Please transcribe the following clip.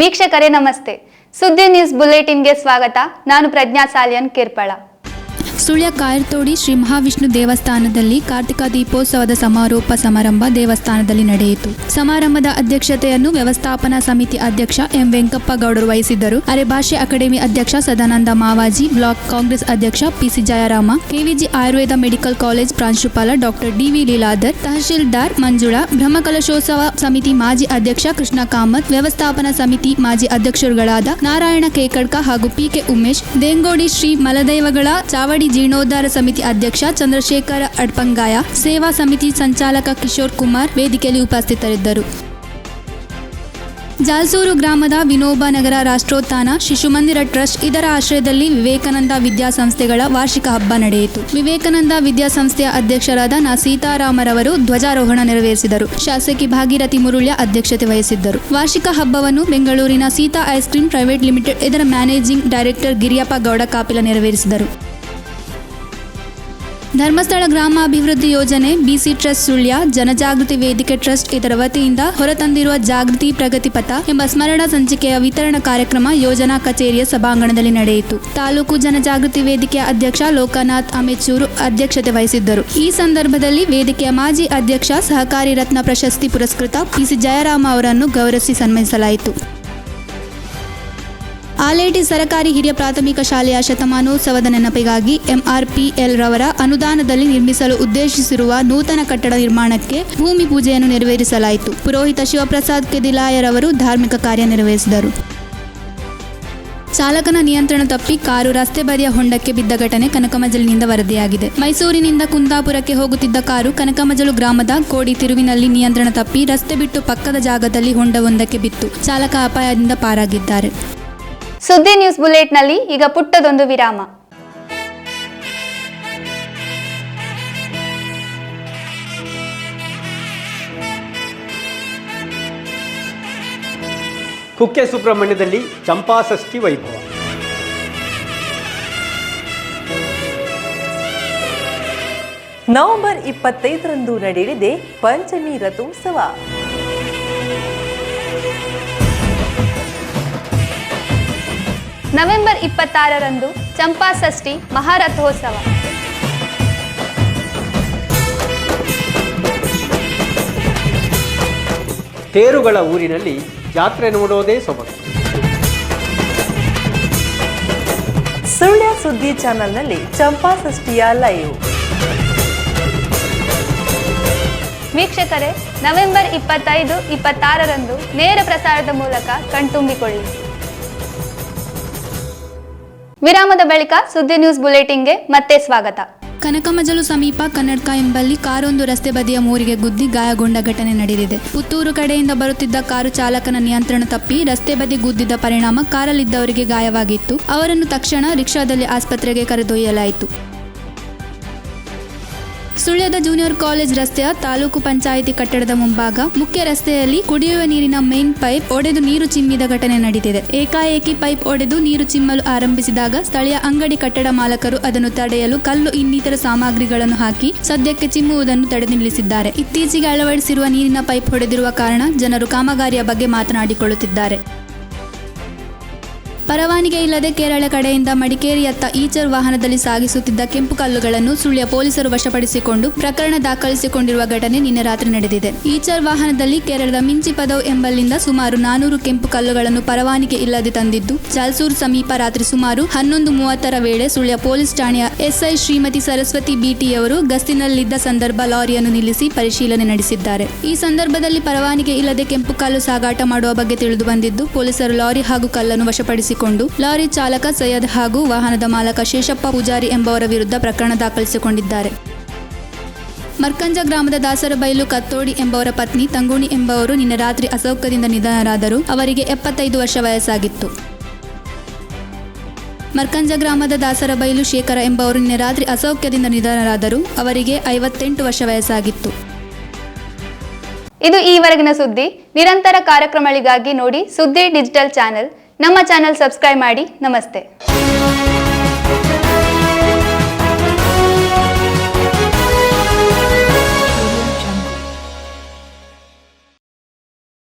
ವೀಕ್ಷಕರೇ ನಮಸ್ತೆ. ಸುದ್ದಿ ನ್ಯೂಸ್ ಬುಲೆಟಿನ್ಗೆ ಸ್ವಾಗತ. ನಾನು ಪ್ರಜ್ಞಾ ಸಾಲಿಯನ್ ಕಿರ್ಪಳ. ಸುಳ್ಯ ಕಾಯರ್ತೋಡಿ ಶ್ರೀ ಮಹಾವಿಷ್ಣು ದೇವಸ್ಥಾನದಲ್ಲಿ ಕಾರ್ತಿಕ ದೀಪೋತ್ಸವದ ಸಮಾರೋಪ ಸಮಾರಂಭ ದೇವಸ್ಥಾನದಲ್ಲಿ ನಡೆಯಿತು. ಸಮಾರಂಭದ ಅಧ್ಯಕ್ಷತೆಯನ್ನು ವ್ಯವಸ್ಥಾಪನಾ ಸಮಿತಿ ಅಧ್ಯಕ್ಷ ಎಂ ವೆಂಕಪ್ಪ ಗೌಡರು ವಹಿಸಿದ್ದರು. ಅರೆಭಾಷೆ ಅಕಾಡೆಮಿ ಅಧ್ಯಕ್ಷ ಸದಾನಂದ ಮಾವಾಜಿ, ಬ್ಲಾಕ್ ಕಾಂಗ್ರೆಸ್ ಅಧ್ಯಕ್ಷ PC Jayarama, KVG Ayurveda medical college ಪ್ರಾಂಶುಪಾಲ ಡಾಕ್ಟರ್ ಡಿವಿ ಲೀಲಾಧರ್, ತಹಶೀಲ್ದಾರ್ ಮಂಜುಳಾ, ಬ್ರಹ್ಮಕಲಶೋತ್ಸವ ಸಮಿತಿ ಮಾಜಿ ಅಧ್ಯಕ್ಷ ಕೃಷ್ಣ ಕಾಮತ್, ವ್ಯವಸ್ಥಾಪನಾ ಸಮಿತಿ ಮಾಜಿ ಅಧ್ಯಕ್ಷರುಗಳಾದ ನಾರಾಯಣ ಕೇಕಡ್ಕ ಹಾಗೂ ಪಿಕೆ ಉಮೇಶ್, ದೇಂಗೋಡಿ ಶ್ರೀ ಮಲದೈವಗಳ ಚಾವಡಿ ಜೀರ್ಣೋದ್ಧಾರ ಸಮಿತಿ ಅಧ್ಯಕ್ಷ ಚಂದ್ರಶೇಖರ ಅಡ್ಪಂಗಾಯ, ಸೇವಾ ಸಮಿತಿ ಸಂಚಾಲಕ ಕಿಶೋರ್ ಕುಮಾರ್ ವೇದಿಕೆಯಲ್ಲಿ ಉಪಸ್ಥಿತರಿದ್ದರು. ಜಾಲ್ಸೂರು ಗ್ರಾಮದ ವಿನೋಬ ನಗರ ರಾಷ್ಟ್ರೋತ್ಥಾನ, ಶಿಶುಮಂದಿರ ಟ್ರಸ್ಟ್ ಇದರ ಆಶ್ರಯದಲ್ಲಿ ವಿವೇಕಾನಂದ ವಿದ್ಯಾಸಂಸ್ಥೆಗಳ ವಾರ್ಷಿಕ ಹಬ್ಬ ನಡೆಯಿತು. ವಿವೇಕಾನಂದ ವಿದ್ಯಾಸಂಸ್ಥೆಯ ಅಧ್ಯಕ್ಷರಾದ ನ ಸೀತಾರಾಮರವರು ಧ್ವಜಾರೋಹಣ ನೆರವೇರಿಸಿದರು. ಶಾಸಕಿ ಭಾಗೀರಥಿ ಮುರುಳ್ಯ ಅಧ್ಯಕ್ಷತೆ ವಹಿಸಿದ್ದರು. ವಾರ್ಷಿಕ ಹಬ್ಬವನ್ನು ಬೆಂಗಳೂರಿನ Seetha ice cream private limited, ಇದರ ಮ್ಯಾನೇಜಿಂಗ್ ಡೈರೆಕ್ಟರ್ ಗಿರಿಯಪ್ಪ ಗೌಡ ಕಾಪಿಲ ನೆರವೇರಿಸಿದರು. ಧರ್ಮಸ್ಥಳ ಗ್ರಾಮಾಭಿವೃದ್ಧಿ ಯೋಜನೆ ಬಿಸಿ ಟ್ರಸ್ಟ್ ಸುಳ್ಯ, ಜನಜಾಗೃತಿ ವೇದಿಕೆ ಟ್ರಸ್ಟ್ ಇದರ ವತಿಯಿಂದ ಹೊರತಂದಿರುವ ಜಾಗೃತಿ ಪ್ರಗತಿ ಪಥ ಎಂಬ ಸ್ಮರಣ ಸಂಚಿಕೆಯ ವಿತರಣಾ ಕಾರ್ಯಕ್ರಮ ಯೋಜನಾ ಕಚೇರಿಯ ಸಭಾಂಗಣದಲ್ಲಿ ನಡೆಯಿತು. ತಾಲೂಕು ಜನಜಾಗೃತಿ ವೇದಿಕೆಯ ಅಧ್ಯಕ್ಷ ಲೋಕನಾಥ್ ಅಮೆಚೂರು ಅಧ್ಯಕ್ಷತೆ ವಹಿಸಿದ್ದರು. ಈ ಸಂದರ್ಭದಲ್ಲಿ ವೇದಿಕೆಯ ಮಾಜಿ ಅಧ್ಯಕ್ಷ ಸಹಕಾರಿ ರತ್ನ ಪ್ರಶಸ್ತಿ ಪುರಸ್ಕೃತ ಪಿಸಿ ಜಯರಾಮ ಅವರನ್ನು ಗೌರವಿಸಿ ಸನ್ಮಾನಿಸಲಾಯಿತು. ಆಲೇಟಿ ಸರಕಾರಿ ಹಿರಿಯ ಪ್ರಾಥಮಿಕ ಶಾಲೆಯ ಶತಮಾನೋತ್ಸವದ ನೆನಪಿಗಾಗಿ ಎಂಆರ್ಪಿಎಲ್ ರವರ ಅನುದಾನದಲ್ಲಿ ನಿರ್ಮಿಸಲು ಉದ್ದೇಶಿಸಿರುವ ನೂತನ ಕಟ್ಟಡ ನಿರ್ಮಾಣಕ್ಕೆ ಭೂಮಿ ಪೂಜೆಯನ್ನು ನೆರವೇರಿಸಲಾಯಿತು. ಪುರೋಹಿತ ಶಿವಪ್ರಸಾದ್ ಕೆದಿಲಾಯರವರು ಧಾರ್ಮಿಕ ಕಾರ್ಯ ನೆರವೇರಿಸಿದರು. ಚಾಲಕನ ನಿಯಂತ್ರಣ ತಪ್ಪಿ ಕಾರು ರಸ್ತೆ ಬದಿಯ ಹೊಂಡಕ್ಕೆ ಬಿದ್ದ ಘಟನೆ ಕನಕಮಜಲಿನಿಂದ ವರದಿಯಾಗಿದೆ. ಮೈಸೂರಿನಿಂದ ಕುಂದಾಪುರಕ್ಕೆ ಹೋಗುತ್ತಿದ್ದ ಕಾರು ಕನಕಮಜಲು ಗ್ರಾಮದ ಕೋಡಿ ತಿರುವಿನಲ್ಲಿ ನಿಯಂತ್ರಣ ತಪ್ಪಿ ರಸ್ತೆ ಬಿಟ್ಟು ಪಕ್ಕದ ಜಾಗದಲ್ಲಿ ಹೊಂಡವೊಂದಕ್ಕೆ ಬಿತ್ತು. ಚಾಲಕ ಅಪಾಯದಿಂದ ಪಾರಾಗಿದ್ದಾರೆ. ಸುದ್ದಿ ನ್ಯೂಸ್ ಬುಲೆಟ್ನಲ್ಲಿ ಈಗ ಪುಟ್ಟದೊಂದು ವಿರಾಮ. ಕುಕ್ಕೆ ಸುಬ್ರಹ್ಮಣ್ಯದಲ್ಲಿ ಚಂಪಾಷಷ್ಠಿ ವೈಭವ. ನವೆಂಬರ್ ಇಪ್ಪತ್ತೈದರಂದು ನಡೆಯಲಿದೆ ಪಂಚಮಿ ರಥೋತ್ಸವ. ನವೆಂಬರ್ ಇಪ್ಪತ್ತಾರರಂದು ಚಂಪಾಷಷ್ಠಿ ಮಹಾರಥೋತ್ಸವ. ತೇರುಗಳ ಊರಿನಲ್ಲಿ ಜಾತ್ರೆ ನೋಡೋದೇ ಸೊಬಗು. ಸುಳ್ಯ ಸುದ್ದಿ ಚಾನೆಲ್ನಲ್ಲಿ ಚಂಪಾಷಷ್ಠಿಯ ಲೈವ್. ವೀಕ್ಷಕರೇ ನವೆಂಬರ್ ಇಪ್ಪತ್ತೈದು ಇಪ್ಪತ್ತಾರರಂದು ನೇರ ಪ್ರಸಾರದ ಮೂಲಕ ಕಣ್ತುಂಬಿಕೊಳ್ಳಿ. ವಿರಾಮದ ಬಳಿಕ ಸುದ್ದಿ ನ್ಯೂಸ್ ಬುಲೆಟಿನ್ಗೆ ಮತ್ತೆ ಸ್ವಾಗತ. ಕನಕಮಜಲು ಸಮೀಪ ಕನ್ನಡಕ ಎಂಬಲ್ಲಿ ಕಾರೊಂದು ರಸ್ತೆ ಬದಿಯ ಮೂರಿಗೆ ಗುದ್ದಿ ಗಾಯಗೊಂಡ ಘಟನೆ ನಡೆದಿದೆ. ಪುತ್ತೂರು ಕಡೆಯಿಂದ ಬರುತ್ತಿದ್ದ ಕಾರು ಚಾಲಕನ ನಿಯಂತ್ರಣ ತಪ್ಪಿ ರಸ್ತೆ ಬದಿ ಗುದ್ದಿದ ಪರಿಣಾಮ ಕಾರಲ್ಲಿದ್ದವರಿಗೆ ಗಾಯವಾಗಿತ್ತು. ಅವರನ್ನು ತಕ್ಷಣ ರಿಕ್ಷಾದಲ್ಲಿ ಆಸ್ಪತ್ರೆಗೆ ಕರೆದೊಯ್ಯಲಾಯಿತು. ಸುಳ್ಯದ ಜೂನಿಯರ್ ಕಾಲೇಜ್ ರಸ್ತೆಯ ತಾಲೂಕು ಪಂಚಾಯಿತಿ ಕಟ್ಟಡದ ಮುಂಭಾಗ ಮುಖ್ಯ ರಸ್ತೆಯಲ್ಲಿ ಕುಡಿಯುವ ನೀರಿನ ಮೇನ್ ಪೈಪ್ ಒಡೆದು ನೀರು ಚಿಮ್ಮಿದ ಘಟನೆ ನಡೆದಿದೆ ಏಕಾಏಕಿ ಪೈಪ್ ಒಡೆದು ನೀರು ಚಿಮ್ಮಲು ಆರಂಭಿಸಿದಾಗ ಸ್ಥಳೀಯ ಅಂಗಡಿ ಕಟ್ಟಡ ಮಾಲಕರು ಅದನ್ನು ತಡೆಯಲು ಕಲ್ಲು ಇನ್ನಿತರ ಸಾಮಗ್ರಿಗಳನ್ನು ಹಾಕಿ ಸದ್ಯಕ್ಕೆ ಚಿಮ್ಮುವುದನ್ನು ತಡೆ ನಿಲ್ಲಿಸಿದ್ದಾರೆ. ಇತ್ತೀಚೆಗೆ ಅಳವಡಿಸಿರುವ ನೀರಿನ ಪೈಪ್ ಹೊಡೆದಿರುವ ಕಾರಣ ಜನರು ಕಾಮಗಾರಿಯ ಬಗ್ಗೆ ಮಾತನಾಡಿಕೊಳ್ಳುತ್ತಿದ್ದಾರೆ. ಪರವಾನಿಗೆ ಇಲ್ಲದೆ ಕೇರಳ ಕಡೆಯಿಂದ ಮಡಿಕೇರಿಯತ್ತ ಈಚರ್ ವಾಹನದಲ್ಲಿ ಸಾಗಿಸುತ್ತಿದ್ದ ಕೆಂಪು ಕಲ್ಲುಗಳನ್ನು ಸುಳ್ಯ ಪೊಲೀಸರು ವಶಪಡಿಸಿಕೊಂಡು ಪ್ರಕರಣ ದಾಖಲಿಸಿಕೊಂಡಿರುವ ಘಟನೆ ನಿನ್ನೆ ರಾತ್ರಿ ನಡೆದಿದೆ. ಈಚರ್ ವಾಹನದಲ್ಲಿ ಕೇರಳದ ಮಿಂಚಿ ಪದವ್ ಎಂಬಲ್ಲಿಂದ ಸುಮಾರು ನಾನೂರು ಕೆಂಪು ಕಲ್ಲುಗಳನ್ನು ಪರವಾನಿಗೆ ಇಲ್ಲದೆ ತಂದಿದ್ದು ಜಾಲ್ಸೂರ್ ಸಮೀಪ ರಾತ್ರಿ ಸುಮಾರು ಹನ್ನೊಂದು ಮೂವತ್ತರ ವೇಳೆ ಸುಳ್ಯ ಪೊಲೀಸ್ ಠಾಣೆಯ ಎಸ್ಐ ಶ್ರೀಮತಿ ಸರಸ್ವತಿ ಬಿಟಿಯವರು ಗಸ್ತಿನಲ್ಲಿದ್ದ ಸಂದರ್ಭ ಲಾರಿಯನ್ನು ನಿಲ್ಲಿಸಿ ಪರಿಶೀಲನೆ ನಡೆಸಿದ್ದಾರೆ. ಈ ಸಂದರ್ಭದಲ್ಲಿ ಪರವಾನಿಗೆ ಇಲ್ಲದೆ ಕೆಂಪು ಕಲ್ಲು ಸಾಗಾಟ ಮಾಡುವ ಬಗ್ಗೆ ತಿಳಿದು ಬಂದಿದ್ದು, ಪೊಲೀಸರು ಲಾರಿ ಹಾಗೂ ಕಲ್ಲನ್ನು ವಶಪಡಿಸಿಕೊಂಡು ಲಾರಿ ಚಾಲಕ ಸೈಯದ್ ಹಾಗೂ ವಾಹನದ ಮಾಲಕ ಶೇಷಪ್ಪ ಪೂಜಾರಿ ಎಂಬವರ ವಿರುದ್ಧ ಪ್ರಕರಣ ದಾಖಲಿಸಿಕೊಂಡಿದ್ದಾರೆ. ಮರ್ಕಂಜ ಗ್ರಾಮದ ದಾಸರಬೈಲು ಕತ್ತೋಡಿ ಎಂಬವರ ಪತ್ನಿ ತಂಗುಣಿ ಎಂಬವರು ನಿನ್ನೆ ರಾತ್ರಿ ಅಸೌಖ್ಯದಿಂದ ನಿಧನರಾದರು. ಅವರಿಗೆ ಎಪ್ಪತ್ತೈದು ವರ್ಷ ವಯಸ್ಸಾಗಿತ್ತು. ಮರ್ಕಂಜ ಗ್ರಾಮದ ದಾಸರಬೈಲು ಶೇಖರ ಎಂಬವರು ನಿನ್ನೆ ರಾತ್ರಿ ಅಸೌಖ್ಯದಿಂದ ನಿಧನರಾದರು. ಅವರಿಗೆ ಐವತ್ತೆಂಟು ವರ್ಷ ವಯಸ್ಸಾಗಿತ್ತು. ಇದು ಈವರೆಗಿನ ಸುದ್ದಿ. ನಿರಂತರ ಕಾರ್ಯಕ್ರಮಗಳಿಗಾಗಿ ನೋಡಿ ಸುದ್ದಿ ಡಿಜಿಟಲ್ ಚಾನೆಲ್. ನಮ್ಮ ಚಾನೆಲ್ ಸಬ್ಸ್ಕ್ರೈಬ್ ಮಾಡಿ ನಮಸ್ತೆ.